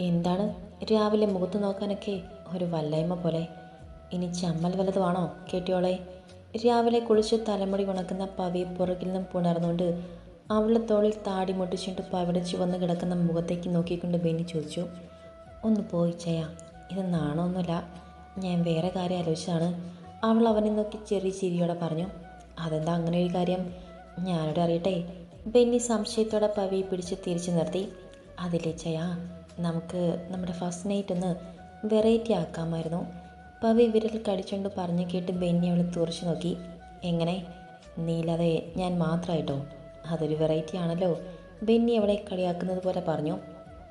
എന്താണ് രാവിലെ മുഖത്ത് നോക്കാനൊക്കെ ഒരു വല്ലായ്മ പോലെ? ഇനി ചമ്മൽ വല്ലതുമാണോ കേട്ടിയോളെ? രാവിലെ കുളിച്ച് തലമുടി ഉണക്കുന്ന പവി പുറകിൽ നിന്നും പുണർന്നുകൊണ്ട് അവളുടെ തോളിൽ താടി മുട്ടിച്ചിട്ട് പവിടെ ചുവന്ന് കിടക്കുന്ന മുഖത്തേക്ക് നോക്കിക്കൊണ്ട് ബെന്നി ചോദിച്ചു ഒന്ന് പോയി ചെയ്യാ ഇത് നാണമൊന്നുമില്ല. ഞാൻ വേറെ കാര്യം ആലോചിച്ചാണ് അവൾ അവനെ നോക്കി ചെറിയ ചിരിയോടെ പറഞ്ഞു അതെന്താ അങ്ങനെ ഒരു കാര്യം? ഞാനോട് അറിയട്ടെ. ബെന്നി സംശയത്തോടെ പവിയെ പിടിച്ച് തിരിച്ചു നിർത്തി അതിലേ ചെയ്യാ നമുക്ക് നമ്മുടെ ഫസ്റ്റ് നൈറ്റ് ഒന്ന് വെറൈറ്റി ആക്കാമായിരുന്നു. പവി വിരൽ കടിച്ചുകൊണ്ട് പറഞ്ഞു കേട്ട് ബെന്നി അവളെ തുറച്ചു നോക്കി. എങ്ങനെ? നീലതെ ഞാൻ മാത്രമായിട്ടോ അതൊരു വെറൈറ്റി ആണല്ലോ. ബെന്നി അവളെ കളിയാക്കുന്നത് പോലെ പറഞ്ഞു.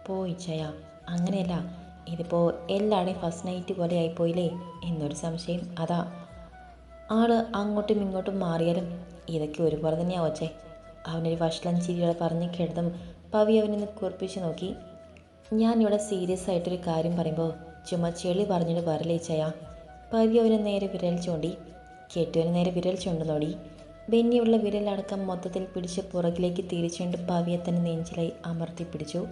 പോയി ചയ അങ്ങനെയല്ല. ഇതിപ്പോൾ എല്ലാവരുടെയും ഫസ്റ്റ് നൈറ്റ് പോലെ ആയിപ്പോയില്ലേ? എന്നൊരു സംശയം. അതാ. ആൾ അങ്ങോട്ടും ഇങ്ങോട്ടും മാറിയാലും ഇതൊക്കെ ഒരുപോലെ തന്നെയാവച്ചേ അവനൊരു വഷളം ചിരിയോടെ പറഞ്ഞ് കിടന്നും പവി അവനെ കുറിപ്പിച്ച് നോക്കി. ഞാനിവിടെ സീരിയസ് ആയിട്ടൊരു കാര്യം പറയുമ്പോൾ ചുമ്മാ ചെളി പറഞ്ഞിട്ട് വരലേച്ചയാ ചയാ പവി നേരെ വിരൽ ചൂണ്ടി. കെട്ടുവിന് നേരെ വിരൽ ചൂണ്ടുന്നോടി ബെന്നിയുള്ള വിരലടക്കം മൊത്തത്തിൽ പിടിച്ച് പുറകിലേക്ക് തിരിച്ചുകൊണ്ട് പവിയെ തന്നെ നെഞ്ചിലായി അമർത്തി പിടിച്ചു.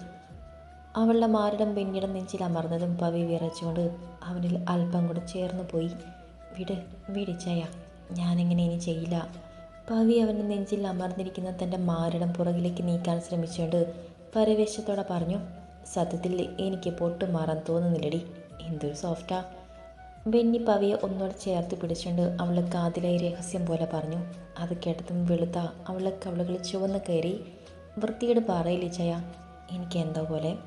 അവളുടെ മാറിടം ബെന്നിയുടെ നെഞ്ചിൽ അമർന്നതും പവി വിറച്ചുകൊണ്ട് അവനിൽ അല്പം കൂടെ ചേർന്നു പോയി. വിട് വിടിച്ചയ ഞാനിങ്ങനെ ഇനി ചെയ്യില്ല. പവി അവന്റെ നെഞ്ചിൽ അമർന്നിരിക്കുന്ന തന്റെ മാറിടം പുറകിലേക്ക് നീക്കാൻ ശ്രമിച്ചുകൊണ്ട് പരവേശത്തോടെ പറഞ്ഞു സത്യത്തിൽ എനിക്ക് പൊട്ടും മാറാൻ തോന്നുന്നില്ലടി. എന്തൊരു സോഫ്റ്റാ ബെന്നി പവിയെ ഒന്നോട് ചേർത്ത് പിടിച്ചുകൊണ്ട് അവളെ കാതിലായി രഹസ്യം പോലെ പറഞ്ഞു. അത് കേട്ടതും വെളുത്ത അവളെ കവളുകൾ ചുവന്ന് കയറി. വൃത്തിയുടെ പാറയില്ല ചയ? എനിക്ക് എന്തോ പോലെ.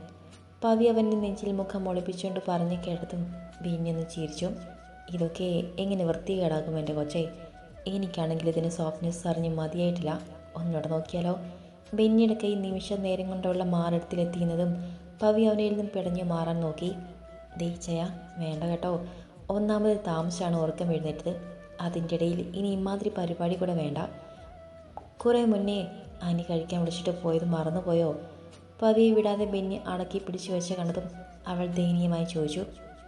പവി അവന്റെ നെഞ്ചിൽ മുഖം ഒളിപ്പിച്ചുകൊണ്ട് പറഞ്ഞു കേട്ടതും ബെന്നി ഒന്ന് ചിരിച്ചു. ഇതൊക്കെ എങ്ങനെ വൃത്തികേടാകും എന്റെ കൊച്ചേ? എനിക്കാണെങ്കിൽ ഇതിന് സോഫ്റ്റ്നെസ് അറിഞ്ഞ് മതിയായിട്ടില്ല. ഒന്നോടെ നോക്കിയാലോ? ബെന്നിയുടെ കൈ നിമിഷ നേരം കൊണ്ടുള്ള മാറിടത്തിലെത്തിയുന്നതും പവി അവനിൽ നിന്നും പിടഞ്ഞു മാറാൻ നോക്കി. ദീച്ചയ വേണ്ട കേട്ടോ. ഒന്നാമത് താമസിച്ചാണ് ഉറക്കം എഴുന്നേറ്റത്. അതിന്റെ ഇടയിൽ ഇനി ഇമാതിരി പരിപാടി കൂടെ വേണ്ട. കുറേ മുന്നേ അനി കഴിക്കാൻ വിളിച്ചിട്ട് പോയത് മറന്നുപോയോ പവിയെ വിടാതെ ബെന്നി അടക്കി പിടിച്ചു വെച്ച കണ്ടതും അവൾ ദയനീയമായി ചോദിച്ചു.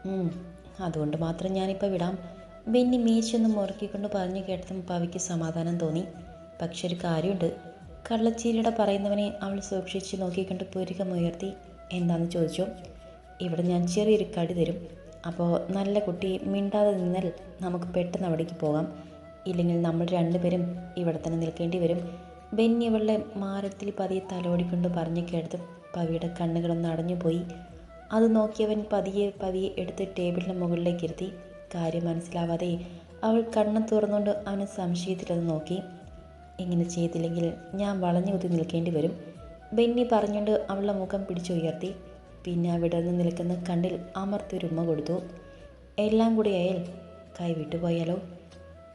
"ഉം, അതുകൊണ്ട് മാത്രം ഞാനിപ്പോൾ വിടാം. ബെന്നി മീശൊന്ന് മുറുക്കിക്കൊണ്ട് പറഞ്ഞു കേട്ടതും പവിക്ക് സമാധാനം തോന്നി. പക്ഷെ ഒരു കാര്യമുണ്ട്. കള്ളച്ചീരിയുടെ പറയുന്നവനെ അവൾ സൂക്ഷിച്ച് നോക്കിക്കൊണ്ട് പുരുകമുയർത്തി എന്താണെന്ന് ചോദിച്ചു? ഇവിടെ ഞാൻ ചെറിയൊരു കടി തരും. അപ്പോൾ നല്ല കുട്ടി മിണ്ടാതെ നിന്നാൽ നമുക്ക് പെട്ടെന്ന് അവിടേക്ക് പോകാം. ഇല്ലെങ്കിൽ നമ്മൾ രണ്ടുപേരും ഇവിടെ തന്നെ നിൽക്കേണ്ടി വരും. ബെന്നി അവളുടെ മാരത്തിൽ പതിയെ തലോടിക്കൊണ്ട് പറഞ്ഞു കേട്ടത് പവിയുടെ കണ്ണുകളൊന്ന് അടഞ്ഞുപോയി. അത് നോക്കിയവൻ പതിയെ പതിയെ എടുത്ത് ടേബിളിന് മുകളിലേക്ക് ഇരുത്തി. കാര്യം മനസ്സിലാവാതെ അവൾ കണ്ണ് തുറന്നുകൊണ്ട് അവന് സംശയത്തിലത് നോക്കി. ഇങ്ങനെ ചെയ്തില്ലെങ്കിൽ ഞാൻ വളഞ്ഞു കുത്തി നിൽക്കേണ്ടി വരും. ബെന്നി പറഞ്ഞുകൊണ്ട് അവളുടെ മുഖം പിടിച്ചുയർത്തി. പിന്നെ അവിടെ നിന്ന് നിൽക്കുന്ന കണ്ടിൽ അമർത്തൊരുമ്മ കൊടുത്തു. എല്ലാം കൂടി അയാൽ കൈവിട്ടു പോയാലോ?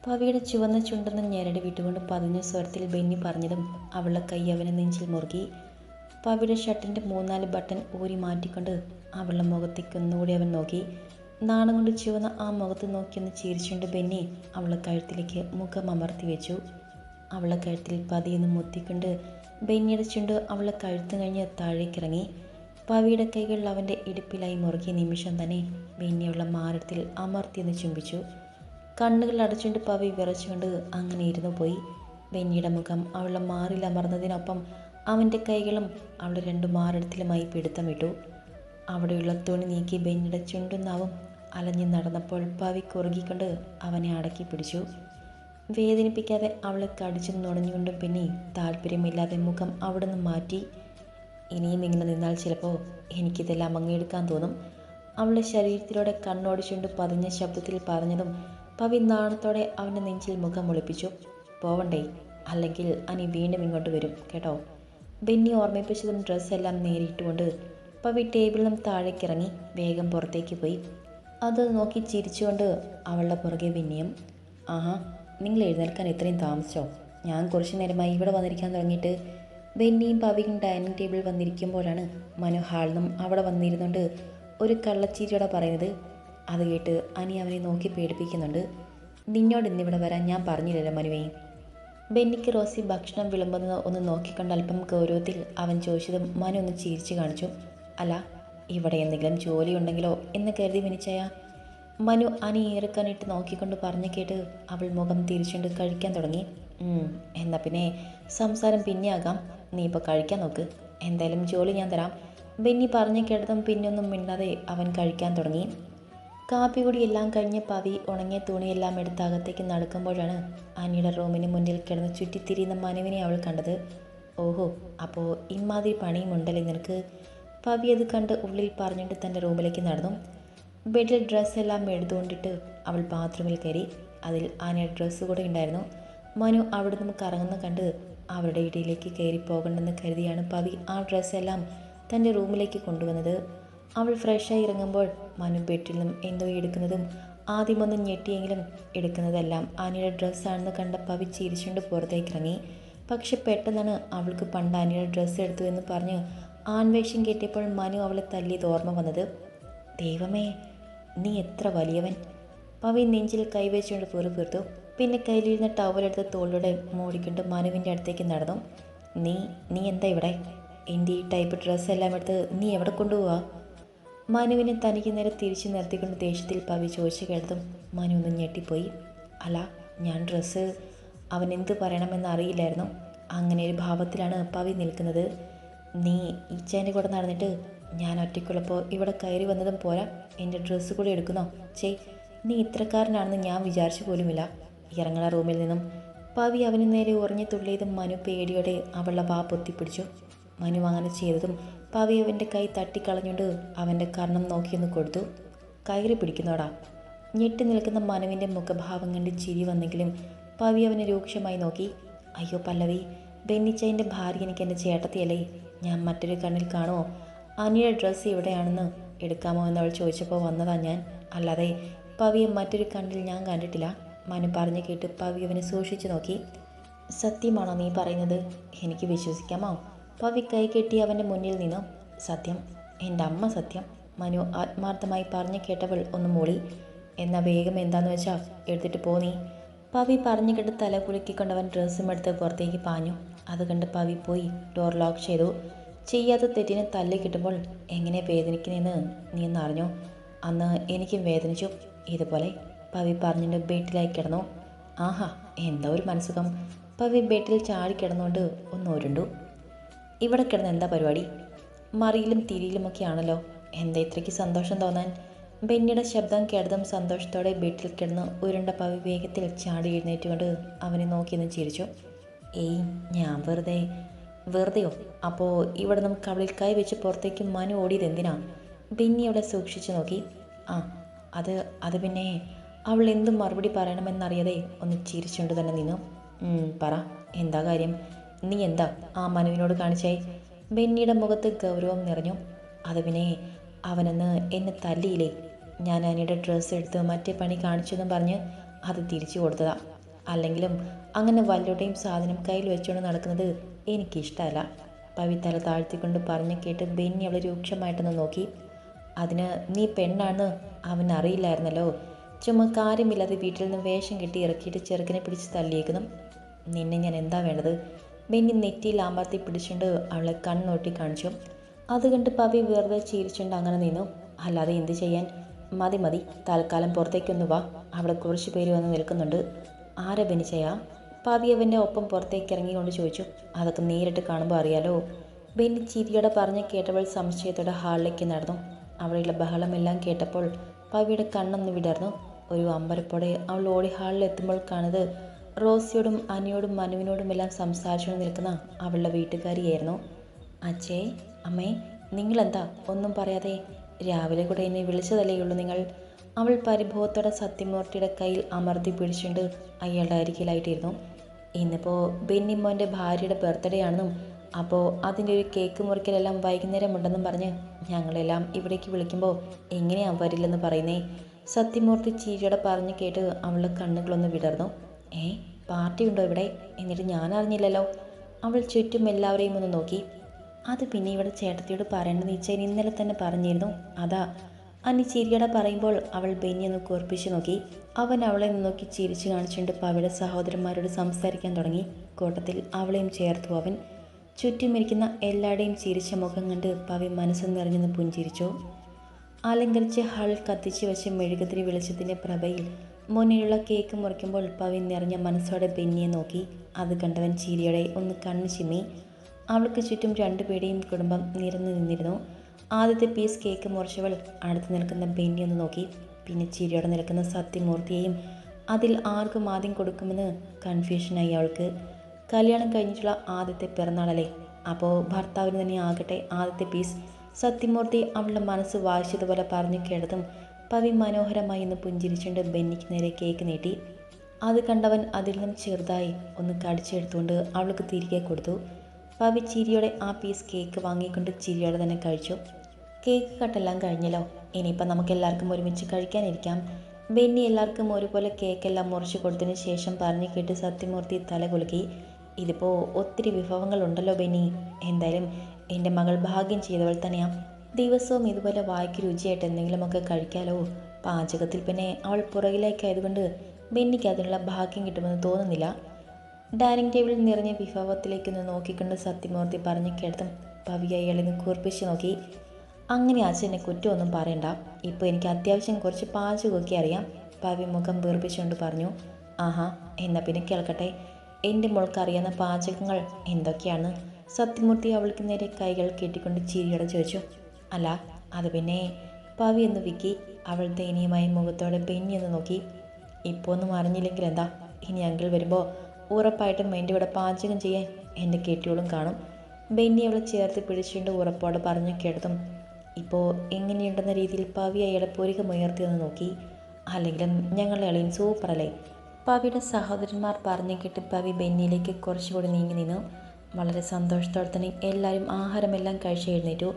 പവിയുടെ ചുവന്ന ചുണ്ടെന്ന് ഞെരടി വിട്ടുകൊണ്ട് പതിഞ്ഞ സ്വരത്തിൽ ബെന്നി പറഞ്ഞതും അവളുടെ കൈ അവനെ നെഞ്ചിൽ മുറുകി. പവിയുടെ ഷർട്ടിന്റെ മൂന്നാൽ ബട്ടൺ ഊരി മാറ്റിക്കൊണ്ട് അവളുടെ മുഖത്തേക്ക് ഒന്നുകൂടി അവൻ നോക്കി. നാണം കൊണ്ട് ചുവന്ന ആ മുഖത്ത് നോക്കിയൊന്ന് ചിരിച്ചുകൊണ്ട് ബെന്നി അവളുടെ കഴുത്തിലേക്ക് മുഖം അമർത്തി വെച്ചു. അവളുടെ കഴുത്തിൽ പതിയെന്ന് മുത്തിക്കൊണ്ട് ബെന്നിയുടെ ചുണ്ട് അവളുടെ കഴുത്ത് കഴിഞ്ഞ് താഴേക്കിറങ്ങി. പവിയുടെ കൈകൾ അവന്റെ ഇടുപ്പിലായി മുറുകിയ നിമിഷം തന്നെ ബെന്നി അവളുടെ മാരത്തിൽ അമർത്തിയെന്ന് ചുംബിച്ചു. കണ്ണുകൾ അടച്ചുകൊണ്ട് പവി വിറച്ചുകൊണ്ട് അങ്ങനെ ഇരുന്നു പോയി. ബെന്നിയുടെ മുഖം അവളെ മാറിൽ അമർന്നതിനൊപ്പം അവന്റെ കൈകളും അവളുടെ രണ്ട് മാറിടത്തിലുമായി പിടുത്തമിട്ടു. അവിടെയുള്ള തുണി നീക്കി ബെന്നിയുടെ ചുണ്ടുന്നാവും അലഞ്ഞു നടന്നപ്പോൾ പവി കുറുകിക്കൊണ്ട് അവനെ അടക്കി പിടിച്ചു. വേദനിപ്പിക്കാതെ അവളെ കടിച്ചു നുണഞ്ഞുകൊണ്ടും പിന്നെ താല്പര്യമില്ലാതെ മുഖം അവിടെ നിന്ന് മാറ്റി. ഇനിയും ഇങ്ങനെ നിന്നാൽ ചിലപ്പോൾ എനിക്കിതെല്ലാം അങ്ങെടുക്കാൻ തോന്നും. അവളുടെ ശരീരത്തിലൂടെ കണ്ണോടിച്ചുകൊണ്ട് പതിഞ്ഞ ശബ്ദത്തിൽ പറഞ്ഞതും പവി നാണത്തോടെ അവന്റെ നെഞ്ചിൽ മുഖം ഒളിപ്പിച്ചു പോവണ്ടേ? അല്ലെങ്കിൽ അനി വീണ്ടും ഇങ്ങോട്ട് വരും കേട്ടോ? ബെന്നി ഓർമ്മിപ്പിച്ചതും ഡ്രസ്സെല്ലാം നേരിട്ടുകൊണ്ട് പവി ടേബിളിൽ നിന്നും താഴേക്കിറങ്ങി വേഗം പുറത്തേക്ക് പോയി. അത് നോക്കി ചിരിച്ചുകൊണ്ട് അവളുടെ പുറകെ ബെന്നിയും ആഹാ നിങ്ങൾ എഴുന്നേൽക്കാൻ ഇത്രയും താമസിച്ചോ? ഞാൻ കുറച്ചു നേരമായി ഇവിടെ വന്നിരിക്കാൻ തുടങ്ങിയിട്ട് ബെന്നിയും പവിയും ഡൈനിങ് ടേബിൾ വന്നിരിക്കുമ്പോഴാണ് മനു അവിടെ വന്നിരുന്നുകൊണ്ട് ഒരു കള്ളച്ചീരിയോടെ പറയുന്നത്. അത് കേട്ട് അനി അവനെ നോക്കി പേടിപ്പിക്കുന്നുണ്ട്. നിന്നോട് ഇന്നിവിടെ വരാൻ ഞാൻ പറഞ്ഞില്ലല്ലോ മനുവേ. ബെന്നിക്ക് റോസി ഭക്ഷണം വിളമ്പുന്നത് ഒന്ന് നോക്കിക്കൊണ്ട് അല്പം ഗൗരവത്തിൽ അവൻ ചോദിച്ചതും മനു ഒന്ന് ചിരിച്ചു കാണിച്ചു. അല്ല ഇവിടെ എന്തെങ്കിലും ജോലി ഉണ്ടെങ്കിലോ എന്ന് കരുതി വിനിച്ചയ മനു അനി ഏറെക്കാനിട്ട് നോക്കിക്കൊണ്ട് പറഞ്ഞു കേട്ട് അവൾ മുഖം തിരിച്ചുകൊണ്ട് കഴിക്കാൻ തുടങ്ങി. എന്നാൽ എന്നാ പിന്നെ സംസാരം പിന്നെ ആകാം നീ ഇപ്പോൾ കഴിക്കാൻ നോക്ക്. എന്തായാലും ജോലി ഞാൻ തരാം. ബെന്നി പറഞ്ഞു കേട്ടതും പിന്നൊന്നും മിണ്ടാതെ അവൻ കഴിക്കാൻ തുടങ്ങി. കാപ്പി കൂടി എല്ലാം കഴിഞ്ഞ് പവി ഉണങ്ങിയ തുണിയെല്ലാം എടുത്ത് അകത്തേക്ക് നടക്കുമ്പോഴാണ് അനിയുടെ റൂമിന് മുന്നിൽ കിടന്ന് ചുറ്റിത്തിരിയുന്ന മനുവിനെ അവൾ കണ്ടത്. ഓഹോ അപ്പോൾ ഇമ്മാതിരി പണിയും ഉണ്ടല്ലേ നിനക്ക്? പവി അത് കണ്ട് ഉള്ളിൽ പറഞ്ഞിട്ട് തന്റെ റൂമിലേക്ക് നടന്നു. ബെഡിൽ ഡ്രസ്സെല്ലാം എടുത്തുകൊണ്ടിട്ട് അവൾ ബാത്റൂമിൽ കയറി. അതിൽ ആനയുടെ ഡ്രസ്സ് കൂടെ ഉണ്ടായിരുന്നു. മനു അവിടെ നിന്ന് കറങ്ങുന്ന കണ്ട് അവരുടെ ഇടയിലേക്ക് കയറി പോകണ്ടെന്ന് കരുതിയാണ് പവി ആ ഡ്രസ്സെല്ലാം തന്റെ റൂമിലേക്ക് കൊണ്ടുവന്നത്. അവൾ ഫ്രഷായി ഇറങ്ങുമ്പോൾ മനു ബെഡിൽ നിന്നും എന്തോ എടുക്കുന്നതും ആദ്യമൊന്നും ഞെട്ടിയെങ്കിലും എടുക്കുന്നതെല്ലാം ആനയുടെ ഡ്രസ്സാണെന്ന് കണ്ട പവി ചിരിച്ചുകൊണ്ട് പുറത്തേക്ക് ഇറങ്ങി. പക്ഷെ പെട്ടെന്നാണ് അവൾക്ക് പണ്ട് ആനയുടെ ഡ്രസ്സ് എടുത്തു എന്ന് പറഞ്ഞ് ആൺവേഷം കെട്ടിയപ്പോൾ മനു അവളെ തല്ലിയത് ഓർമ്മ വന്നത്. ദൈവമേ നീ എത്ര വലിയവൻ? പവി നെഞ്ചിൽ കൈവച്ചുകൊണ്ട് പുറപ്പെട്ടു പിന്നെ കയ്യിലിരുന്ന ടവലെടുത്ത് തോളിലൂടെ മോടിക്കൊണ്ട് മനുവിന്റെ അടുത്തേക്ക് നടന്നു. നീ നീ എന്താ ഇവിടെ? എന്റെ ഈ ടൈപ്പ് ഡ്രസ്സെല്ലാം എടുത്ത് നീ എവിടെ കൊണ്ടുപോവാ? മനുവിനെ തനിക്ക് നേരെ തിരിച്ചു നിർത്തിക്കൊണ്ട് ദേഷ്യത്തിൽ പവി ചോദിച്ചു കേട്ടതും മനു ഒന്ന് ഞെട്ടിപ്പോയി. അല്ല ഞാൻ ഡ്രസ്സ് അവൻ എന്ത് പറയണമെന്ന് അറിയില്ലായിരുന്നു. അങ്ങനെ ഒരു ഭാവത്തിലാണ് പവി നിൽക്കുന്നത്. നീ ഈച്ചേന്റെ കൂടെ നടന്നിട്ട് ഞാൻ ഒറ്റയ്ക്കുള്ളപ്പോൾ ഇവിടെ കയറി വന്നതും പോരാ. എന്റെ ഡ്രസ്സ് കൂടെ എടുക്കുന്നോ? ചെയ് നീ ഇത്രക്കാരനാണെന്ന് ഞാൻ വിചാരിച്ചു പോലുമില്ല. ഇറങ്ങണ റൂമിൽ നിന്നും പവി അവന് നേരെ ഉറഞ്ഞു തുള്ളിയതും മനു പേടിയോടെ അവളുടെ വാ പൊത്തിപ്പിടിച്ചു. മനു അങ്ങനെ ചെയ്തതും പവി അവന്റെ കൈ തട്ടിക്കളഞ്ഞുകൊണ്ട് അവന്റെ കർണം നോക്കിയൊന്ന് കൊടുത്തു. കയറി പിടിക്കുന്നോടാ. ഞെട്ടി നിൽക്കുന്ന മനുവിന്റെ മുഖഭാവം കണ്ട് ചിരി വന്നെങ്കിലും പവി അവനെ രൂക്ഷമായി നോക്കി. അയ്യോ പല്ലവി ബെന്നിച്ചതിന്റെ ഭാര്യ എനിക്ക് എന്റെ ചേട്ടത്തിയല്ലേ? ഞാൻ മറ്റൊരു കണ്ണിൽ കാണുമോ? അനിയുടെ ഡ്രസ്സ് എവിടെയാണെന്ന് എടുക്കാമോ എന്നവൾ ചോദിച്ചപ്പോൾ വന്നതാ ഞാൻ. അല്ലാതെ പവിയെ മറ്റൊരു കണ്ണിൽ ഞാൻ കണ്ടിട്ടില്ല. മനു പറഞ്ഞു കേട്ട് പവി അവനെ സൂക്ഷിച്ചു നോക്കി. സത്യമാണോ നീ പറയുന്നത്? എനിക്ക് വിശ്വസിക്കാമോ? പവി കൈ കെട്ടി അവന്റെ മുന്നിൽ നിന്നു. സത്യം. എന്റെ അമ്മ സത്യം. മനു ആത്മാർത്ഥമായി പറഞ്ഞു കേട്ടവൾ ഒന്ന് മൂളി. എന്നാ വേഗം എന്താന്ന് വെച്ചാൽ എടുത്തിട്ട് പോന്നി പവി പറഞ്ഞു കേട്ട് തല കുലുക്കിക്കൊണ്ടവൻ ഡ്രസ്സും എടുത്ത് പുറത്തേക്ക് പാഞ്ഞു. അത് കണ്ട് പവി പോയി ഡോർ ലോക്ക് ചെയ്തു. ചെയ്യാത്ത തെറ്റിന് തല്ലി കിട്ടുമ്പോൾ എങ്ങനെ വേദനിക്കുന്നതെന്ന് നീ ഒന്ന് അറിഞ്ഞോ? അന്ന് എനിക്കും വേദനിച്ചു. ഇതുപോലെ പവി പറഞ്ഞിട്ട് ബെഡിലായി കിടന്നു. ആഹാ എന്താ ഒരു മനസ്സുഖം. പവി ബെഡിൽ ചാടി കിടന്നുകൊണ്ട് ഒന്ന് ഉരുണ്ടു. ഇവിടെ കിടന്ന് എന്താ പരിപാടി? മറിയിലും തിരിയിലുമൊക്കെ ആണല്ലോ എന്താ ഇത്രയ്ക്ക് സന്തോഷം തോന്നാൻ? ബെന്നിയുടെ ശബ്ദം കേട്ടതും സന്തോഷത്തോടെ ബെഡിൽ കിടന്ന് ഉരുണ്ട പവി വേഗത്തിൽ ചാടി എഴുന്നേറ്റുകൊണ്ട് അവനെ നോക്കിയെന്ന് ചിരിച്ചു. ഏയ് ഞാൻ വെറുതെ വെറുതെയോ? അപ്പോൾ ഇവിടെ നമുക്ക് കവളിൽ കൈ വെച്ച് പുറത്തേക്ക് മനു ഓടിയത് എന്തിനാ? ബെന്നി അവളെ സൂക്ഷിച്ചു നോക്കി. ആ അത് അത് പിന്നെ അവൾ എന്ത് മറുപടി പറയണമെന്നറിയാതെ ഒന്ന് ചിരിച്ചുകൊണ്ട് തന്നെ നിന്നു. പറ എന്താ കാര്യം? നീ എന്താ ആ മനുവിനോട് കാണിച്ചായി ബെന്നിയുടെ മുഖത്ത് ഗൗരവം നിറഞ്ഞു. അത് പിന്നെ അവനെന്ന് എന്നെ തല്ലിയില്ലേ? ഞാൻ അനിയുടെ ഡ്രസ്സ് എടുത്ത് മറ്റേ പണി കാണിച്ചെന്നും പറഞ്ഞ് അത് തിരിച്ചു കൊടുത്തതാ. അല്ലെങ്കിലും അങ്ങനെ വല്ലവരുടെയും സാധനം കയ്യിൽ വെച്ചുകൊണ്ട് നടക്കുന്നത് എനിക്കിഷ്ടമല്ല. പവി തല താഴ്ത്തിക്കൊണ്ട് പറഞ്ഞു കേട്ട് ബെന്നി അവളെ രൂക്ഷമായിട്ടൊന്ന് നോക്കി. അതിന് നീ പെണ്ണാണെന്ന് അവൻ അറിയില്ലായിരുന്നല്ലോ. ചുമ്മാ കാര്യമില്ലാതെ വീട്ടിൽ നിന്ന് വേഷം കെട്ടി ഇറക്കിയിട്ട് ചെറുക്കനെ പിടിച്ച് തള്ളിയേക്കുന്നു. നിന്നെ ഞാൻ എന്താ വേണ്ടത്? ബെന്നി നെറ്റിയിൽ അമർത്തി പിടിച്ചുകൊണ്ട് അവളെ കണ്ണോട്ടി കാണിച്ചു. അത് കണ്ട് പവി വെറുതെ ചിരിച്ചുകൊണ്ട് അങ്ങനെ നിന്നു. അല്ലാതെ എന്ത് ചെയ്യാൻ? മതി മതി. തൽക്കാലം പുറത്തേക്കൊന്ന് വാ. അവിടെ കുറച്ച് പേര് വന്ന് നിൽക്കുന്നുണ്ട്. ആരാ ബെനിച്ചയാ? പാവി അവന്റെ ഒപ്പം പുറത്തേക്ക് ഇറങ്ങിക്കൊണ്ട് ചോദിച്ചു. അതൊക്കെ നേരിട്ട് കാണുമ്പോൾ അറിയാലോ. ബെന്നി ചിരിയോടെ പറഞ്ഞ് കേട്ടവൾ സംശയത്തോടെ ഹാളിലേക്ക് നടന്നു. അവിടെയുള്ള ബഹളമെല്ലാം കേട്ടപ്പോൾ പവിയുടെ കണ്ണൊന്ന് വിടർന്നു. ഒരു അമ്പലപ്പോടെ അവൾ ഓടി ഹാളിൽ എത്തുമ്പോൾ കാണുന്നത് റോസിയോടും അനിയോടും മനുവിനോടുമെല്ലാം സംസാരിച്ചുകൊണ്ട് നിൽക്കുന്ന അവളുടെ വീട്ടുകാരിയായിരുന്നു. അച്ഛേ അമ്മേ നിങ്ങളെന്താ? ഒന്നും പറയാതെ രാവിലെ കൂടെ എന്നെ വിളിച്ചതല്ലേയുള്ളൂ നിങ്ങൾ? അവൾ പരിഭവത്തോടെ സത്യമൂർത്തിയുടെ കയ്യിൽ അമർത്തി പിടിച്ചുകൊണ്ട് അയാളുടെ അരികിലായിട്ടിരുന്നു. ഇന്നിപ്പോൾ ബെന്നിമോന്റെ ഭാര്യയുടെ ബർത്ത്ഡേ ആണെന്നും അപ്പോൾ അതിന്റെ ഒരു കേക്ക് മുറിക്കലെല്ലാം വൈകുന്നേരം ഉണ്ടെന്നും പറഞ്ഞ് ഞങ്ങളെല്ലാം ഇവിടേക്ക് വിളിക്കുമ്പോൾ എങ്ങനെയാണ് വരില്ലെന്ന് പറയുന്നേ. സത്യമൂർത്തി ചീരിയോടെ പറഞ്ഞു കേട്ട് അവളുടെ കണ്ണുകളൊന്ന് വിടർന്നു. ഏ പാർട്ടി ഉണ്ടോ ഇവിടെ? എന്നിട്ട് ഞാൻ അറിഞ്ഞില്ലല്ലോ അവൾ ചുറ്റും എല്ലാവരെയും ഒന്ന് നോക്കി. അത് പിന്നെ ഇവിടെ ചേട്ടത്തിയോട് പറയേണ്ടതെന്ന് വെച്ചാൽ ഇന്നലെ തന്നെ പറഞ്ഞിരുന്നു. അതാ അനി ചിരിയട പറയുമ്പോൾ അവൾ ബെന്നി ഒന്ന് കുറിപ്പിച്ചു നോക്കി. അവൻ അവളെ നോക്കി ചിരിച്ചു കാണിച്ചുകൊണ്ട് പവിയുടെ സഹോദരന്മാരോട് സംസാരിക്കാൻ തുടങ്ങി. കൂട്ടത്തിൽ അവളെയും ചേർത്തു അവൻ. ചുറ്റുമിരിക്കുന്ന എല്ലാവരുടെയും ചിരിച്ച മുഖം കണ്ട് പവി മനസ്സ് നിറഞ്ഞെന്ന് പുഞ്ചിരിച്ചു. അലങ്കരിച്ച് ഹൾ കത്തിച്ചു വെച്ച മെഴുകുതിരി വെളിച്ചത്തിന്റെ പ്രഭയിൽ മുന്നിലുള്ള കേക്ക് മുറിക്കുമ്പോൾ പവി നിറഞ്ഞ മനസ്സോടെ ബെന്നിയെ നോക്കി. അത് കണ്ടവൻ ചിരിയോടെ ഒന്ന് കണ്ണു ചിമ്മി. അവൾക്ക് ചുറ്റും രണ്ടുപേരുടെയും കുടുംബം നിരന്നു നിന്നിരുന്നു. ആദ്യത്തെ പീസ് കേക്ക് മുറിച്ചവൾ അടുത്ത് നിൽക്കുന്ന ബെന്നി ഒന്ന് നോക്കി. പിന്നെ ചിരിയോടെ നിൽക്കുന്ന സത്യമൂർത്തിയെയും അതിൽ ആർക്കും ആദ്യം കൊടുക്കുമെന്ന് കൺഫ്യൂഷനായി അവൾക്ക്. കല്യാണം കഴിഞ്ഞിട്ടുള്ള ആദ്യത്തെ പിറന്നാളല്ലേ? അപ്പോൾ ഭർത്താവിന് തന്നെ ആകട്ടെ ആദ്യത്തെ പീസ് സത്യമൂർത്തി അവളുടെ മനസ്സ് വായിച്ചതുപോലെ പറഞ്ഞു കേട്ടതും പവി മനോഹരമായി ഒന്ന് പുഞ്ചിരിച്ചുകൊണ്ട് ബെന്നിക്ക് നേരെ കേക്ക് നീട്ടി. അത് കണ്ടവൻ അതിൽ നിന്നും ചെറുതായി ഒന്ന് കടിച്ചെടുത്തുകൊണ്ട് അവൾക്ക് തിരികെ കൊടുത്തു. പവി ചിരിയോടെ ആ പീസ് കേക്ക് വാങ്ങിക്കൊണ്ട് ചിരിയോടെ തന്നെ കഴിച്ചു. കേക്ക് കട്ടെല്ലാം കഴിഞ്ഞല്ലോ. ഇനിയിപ്പം നമുക്ക് എല്ലാവർക്കും ഒരുമിച്ച് കഴിക്കാനിരിക്കാം. ബെന്നി എല്ലാവർക്കും ഒരുപോലെ കേക്കെല്ലാം മുറിച്ച് കൊടുത്തതിന് ശേഷം പറഞ്ഞു കേട്ട് സത്യമൂർത്തി തല കുലുക്കി. ഇതിപ്പോൾ ഒത്തിരി വിഭവങ്ങളുണ്ടല്ലോ ബെന്നി. എന്തായാലും എന്റെ മകൾ ഭാഗ്യം ചെയ്തവൾ തന്നെയാ. ദിവസവും ഇതുപോലെ വായിക്ക് രുചിയായിട്ട് എന്തെങ്കിലുമൊക്കെ കഴിക്കാലോ. പാചകത്തിൽ പിന്നെ അവൾ പുറകിലേക്കായതുകൊണ്ട് ബെന്നിക്ക് അതിനുള്ള ഭാഗ്യം കിട്ടുമെന്ന് തോന്നുന്നില്ല. ഡൈനിങ് ടേബിളിൽ നിറഞ്ഞ വിഭവത്തിലേക്കൊന്ന് നോക്കിക്കൊണ്ട് സത്യമൂർത്തി പറഞ്ഞു കേട്ടതും പവി അയാളെ നിന്ന് കൂർപ്പിച്ച് നോക്കി. അങ്ങനെ അച്ഛനെ കുറ്റമൊന്നും പറയണ്ട. ഇപ്പോൾ എനിക്ക് അത്യാവശ്യം കുറച്ച് പാചകമൊക്കെ അറിയാം. പവി മുഖം വീർപ്പിച്ചുകൊണ്ട് പറഞ്ഞു ആഹാ എന്നാൽ പിന്നെ കേൾക്കട്ടെ. എന്റെ മോൾക്ക് അറിയാവുന്ന പാചകങ്ങൾ എന്തൊക്കെയാണ്? സത്യമൂർത്തി അവൾക്ക് നേരെ കൈകൾ കെട്ടിക്കൊണ്ട് ചിരിയോടെ ചോദിച്ചു അല്ല അത് പിന്നെ പവി എന്ന് വിക്കി അവൾ ദയനീയമായ മുഖത്തോടെ എന്ന് നോക്കി. ഇപ്പോൾ ഒന്നും അറിഞ്ഞില്ലെങ്കിൽ എന്താ? ഇനി അങ്കിൾ വരുമ്പോൾ ഉറപ്പായിട്ടും എന്റെ ഇവിടെ പാചകം ചെയ്യാൻ എന്റെ കെട്ടിയോളും കാണും. ബെന്നി അവളെ ചേർത്ത് പിടിച്ചുകൊണ്ട് ഉറപ്പോടെ പറഞ്ഞു കേട്ടതും ഇപ്പോൾ എങ്ങനെയുണ്ടെന്ന രീതിയിൽ പവി അയാളെ പുരികമുയർത്തിയെന്ന് നോക്കി. അല്ലെങ്കിലും ഞങ്ങളുടെ അളിയൻ സൂപ്പറല്ലേ പവിയുടെ സഹോദരന്മാർ പറഞ്ഞു കേട്ട് പവി ബെന്നിയിലേക്ക് കുറച്ചുകൂടി നീങ്ങി നിന്നു. വളരെ സന്തോഷത്തോടെ തന്നെ എല്ലാവരും ആഹാരമെല്ലാം കഴിച്ച് എഴുന്നേറ്റു.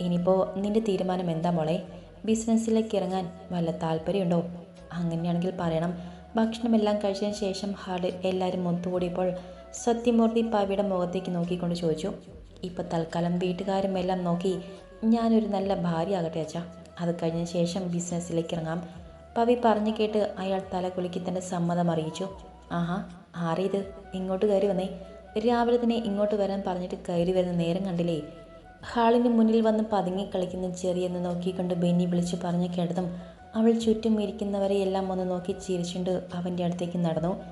ഇനിയിപ്പോൾ നിന്റെ തീരുമാനം എന്താ മോളെ? ബിസിനസ്സിലേക്ക് ഇറങ്ങാൻ വല്ല താല്പര്യമുണ്ടോ? അങ്ങനെയാണെങ്കിൽ പറയണം. ഭക്ഷണമെല്ലാം കഴിച്ചതിന് ശേഷം ഹാളിൽ എല്ലാവരും ഒത്തുകൂടിയപ്പോൾ സത്യമൂർത്തി പവിയുടെ മുഖത്തേക്ക് നോക്കിക്കൊണ്ട് ചോദിച്ചു. ഇപ്പോൾ തൽക്കാലം വീട്ടുകാരും എല്ലാം നോക്കി ഞാനൊരു നല്ല ഭാര്യ ആകട്ടെ അച്ഛാ. അത് കഴിഞ്ഞ ശേഷം ബിസിനസ്സിലേക്ക് ഇറങ്ങാം പവി പറഞ്ഞു കേട്ട് അയാൾ തല കുളിക്കി തന്റെ സമ്മതം അറിയിച്ചു. ആഹാ ആറിയത് ഇങ്ങോട്ട് കയറി വന്നേ. രാവിലെ തന്നെ ഇങ്ങോട്ട് വരാൻ പറഞ്ഞിട്ട് കയറി വരുന്ന നേരം കണ്ടില്ലേ? ഹാളിന് മുന്നിൽ വന്ന് പതുങ്ങി കളിക്കുന്ന ചെറിയെന്ന് നോക്കിക്കൊണ്ട് ബെന്നി വിളിച്ചു പറഞ്ഞു കേട്ടതും അവൾ ചുറ്റും ഇരിക്കുന്നവരെയെല്ലാം ഒന്ന് നോക്കി ചിരിച്ചുകൊണ്ട് അവന്റെ അടുത്തേക്ക് നടന്നു.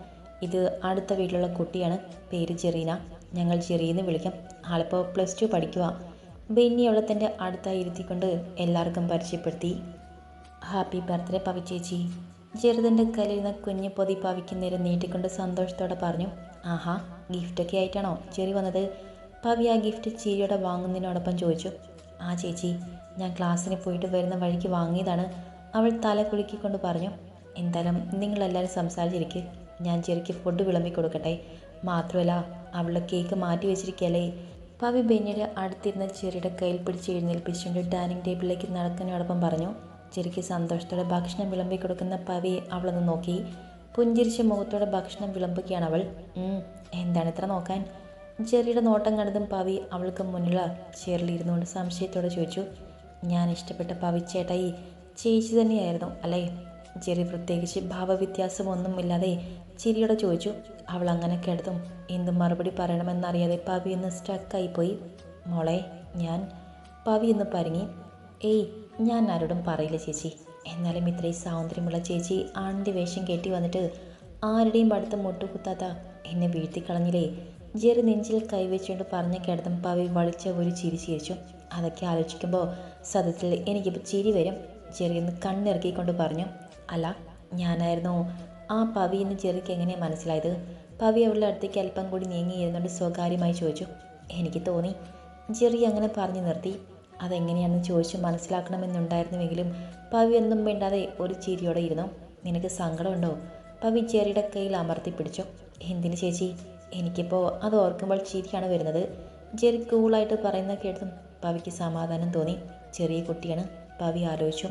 ഇത് അടുത്ത വീട്ടിലുള്ള കുട്ടിയാണ്. പേര് ചെറീന ഞങ്ങൾ ചെറിയെന്ന് വിളിക്കാം. ആളിപ്പോൾ പ്ലസ് ടു പഠിക്കുക ബെന്നി അവളെ അടുത്തായി ഇരുത്തിക്കൊണ്ട് എല്ലാവർക്കും പരിചയപ്പെടുത്തി. ഹാപ്പി ബർത്ത്ഡേ പവി ചേച്ചി ചെറുതിന്റെ കയ്യിലിരുന്ന കുഞ്ഞു പൊതി പവിക്ക് നേരെ നീട്ടിക്കൊണ്ട് സന്തോഷത്തോടെ പറഞ്ഞു ആഹാ ഗിഫ്റ്റൊക്കെ ആയിട്ടാണോ? ചെറി വന്നത്. പവി ആ ഗിഫ്റ്റ് ചീരിയോടെ വാങ്ങുന്നതിനോടൊപ്പം ചോദിച്ചു ആ ചേച്ചി ഞാൻ ക്ലാസ്സിന് പോയിട്ട് വരുന്ന വഴിക്ക് വാങ്ങിയതാണ്. അവൾ തല കുലുക്കിക്കൊണ്ട് പറഞ്ഞു എന്തായാലും നിങ്ങളെല്ലാവരും സംസാരിച്ചിരിക്ക്. ഞാൻ ചെറിക്ക് ഫുഡ് വിളമ്പി കൊടുക്കട്ടെ. മാത്രമല്ല അവളുടെ കേക്ക് മാറ്റി വെച്ചിരിക്കല്ലേ. പവി ബെന്നിയുടെ അടുത്തിരുന്ന ചെറിയുടെ കയ്യിൽ പിടിച്ച് എഴുന്നേൽപ്പിച്ചുകൊണ്ട് ഡൈനിങ് ടേബിളിലേക്ക് നടക്കുന്നതോടൊപ്പം പറഞ്ഞു ചെറിക്ക് സന്തോഷത്തോടെ ഭക്ഷണം വിളമ്പി കൊടുക്കുന്ന പവിയെ അവളൊന്ന് നോക്കി. പുഞ്ചിരിച്ച മുഖത്തോടെ ഭക്ഷണം വിളമ്പുകയാണ് അവൾ. എന്താണ് ഇത്ര നോക്കാൻ? ചെറിയുടെ നോട്ടം കണ്ടതും പവി അവൾക്ക് മുന്നിലുള്ള ചെറിലിരുന്നുകൊണ്ട് സംശയത്തോടെ ചോദിച്ചു ഞാൻ ഇഷ്ടപ്പെട്ട പവിച്ചേട്ടായി ചേച്ചി തന്നെയായിരുന്നു അല്ലേ? ചെറിയ പ്രത്യേകിച്ച് ഭാവവ്യത്യാസമൊന്നുമില്ലാതെ ചിരിയോടെ ചോദിച്ചു അവൾ അങ്ങനെ കേട്ടതും എന്ത് മറുപടി പറയണമെന്നറിയാതെ പവി ഒന്ന് സ്റ്റക്കായിപ്പോയി മോളെ ഞാൻ പവി ഒന്ന് പരുങ്ങി. ഏയ് ഞാൻ ആരോടും പറയില്ല ചേച്ചി. എന്നാലും ഇത്രയും സൗന്ദര്യമുള്ള ചേച്ചി ആണിന്റെ വേഷം കെട്ടി വന്നിട്ട് ആരുടെയും അടുത്ത് മുട്ടുകുത്താത്ത എന്നെ വീഴ്ത്തി കളഞ്ഞില്ലേ ജെറി നെഞ്ചിൽ കൈവച്ചുകൊണ്ട് പറഞ്ഞ കേട്ടതും പവി വളിച്ച ഒരു ചിരി ചിരിച്ചു. അതൊക്കെ ആലോചിക്കുമ്പോൾ സത്യത്തിൽ എനിക്കിപ്പോൾ ചിരി വരും. ജെറി ഒന്ന് കണ്ണിറക്കിക്കൊണ്ട് പറഞ്ഞു അല്ല ഞാനായിരുന്നു ആ പവി എന്ന് ചെറുക്ക് എങ്ങനെയാണ് മനസ്സിലായത്? പവി അവളുടെ അടുത്തേക്ക് അല്പം കൂടി നീങ്ങിയിരുന്നുകൊണ്ട് സ്വകാര്യമായി ചോദിച്ചു എനിക്ക് തോന്നി ജെറി അങ്ങനെ പറഞ്ഞു നിർത്തി. അതെങ്ങനെയാണെന്ന് ചോദിച്ച് മനസ്സിലാക്കണമെന്നുണ്ടായിരുന്നുവെങ്കിലും പവി ഒന്നും വേണ്ടാതെ ഒരു ചിരിയോടെ ഇരുന്നു. നിനക്ക് സങ്കടമുണ്ടോ? പവി ജെറിയുടെ കയ്യിൽ അമർത്തി പിടിച്ചു. എന്തിന് ചേച്ചി? എനിക്കിപ്പോൾ അത് ഓർക്കുമ്പോൾ ചിരിയാണ് വരുന്നത്. ജെറി കൂളായിട്ട് പറയുന്ന കേട്ടതും പവിക്ക് സമാധാനം തോന്നി. ചെറിയ കുട്ടിയാണ് പവി ആലോചിച്ചു.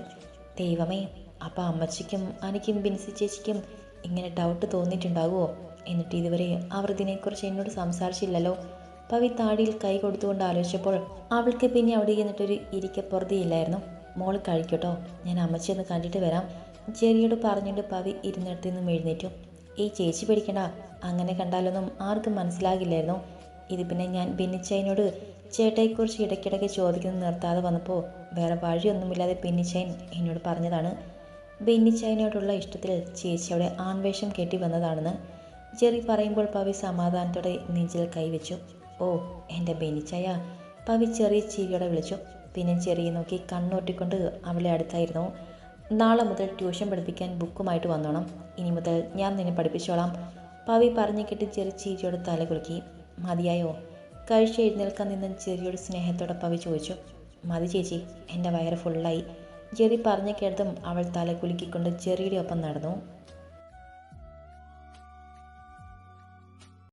ദൈവമേ അപ്പം അമ്മച്ചിക്കും അനിക്കും ബിൻസി ചേച്ചിക്കും ഇങ്ങനെ ഡൗട്ട് തോന്നിയിട്ടുണ്ടാകുമോ എന്നിട്ട് ഇതുവരെ അവർ ഇതിനെക്കുറിച്ച് എന്നോട് സംസാരിച്ചില്ലല്ലോ. പവി താടിയിൽ കൈ കൊടുത്തുകൊണ്ട് ആലോചിച്ചപ്പോൾ അവൾക്ക് പിന്നെ അവിടെ ഇരുന്നിട്ടൊരു ഇരിക്കപ്പുറതിയില്ലായിരുന്നു മോൾ കഴിക്കട്ടോ ഞാൻ അമ്മച്ചെന്ന് കണ്ടിട്ട് വരാം. ചെറിയോട് പറഞ്ഞുകൊണ്ട് പവി ഇരുന്നിടത്തു നിന്നും എഴുന്നേറ്റു. ഈ ചേച്ചി പേടിക്കണ്ട അങ്ങനെ കണ്ടാലൊന്നും ആർക്കും മനസ്സിലാകില്ലായിരുന്നു. ഇത് പിന്നെ ഞാൻ ഭിന്നിച്ചതിനോട് ചേട്ടയെക്കുറിച്ച് ഇടയ്ക്കിടയ്ക്ക് ചോദിക്കുന്നത് നിർത്താതെ വന്നപ്പോൾ വേറെ വഴിയൊന്നുമില്ലാതെ ബെന്നിച്ചൈൻ എന്നോട് പറഞ്ഞതാണ്. ബെന്നിച്ചൈനോടുള്ള ഇഷ്ടത്തിൽ ചേച്ചിയുടെ ആൺവേഷം കെട്ടി വന്നതാണെന്ന് ജെറി പറയുമ്പോൾ പവി സമാധാനത്തോടെ നെഞ്ചിൽ കൈവച്ചു. ഓ എന്റെ ബെന്നിച്ചായ പവി ചെറിയ ചീവിയോടെ വിളിച്ചു. പിന്നെ ചെറിയ നോക്കി കണ്ണോട്ടിക്കൊണ്ട് അവളെ അടുത്തായിരുന്നു. നാളെ മുതൽ ട്യൂഷൻ പഠിപ്പിക്കാൻ ബുക്കുമായിട്ട് വന്നോണം. ഇനി മുതൽ ഞാൻ നിന്നെ പഠിപ്പിച്ചോളാം. പവി പറഞ്ഞു കെട്ടി ചെറിയ ചീരിയോട് തല കുലുക്കി. മതിയായോ? കഴിച്ച് എഴുന്നേൽക്കാൻ നിന്ന് ചെറിയോട് സ്നേഹത്തോടെ പവി ചോദിച്ചു. മതി ചേച്ചി എന്റെ വയറ് ഫുള്ളായി ജെറി പറഞ്ഞു കേട്ടതും അവൾ തല കുലുക്കിക്കൊണ്ട് ജെറിയുടെ ഒപ്പം നടന്നു.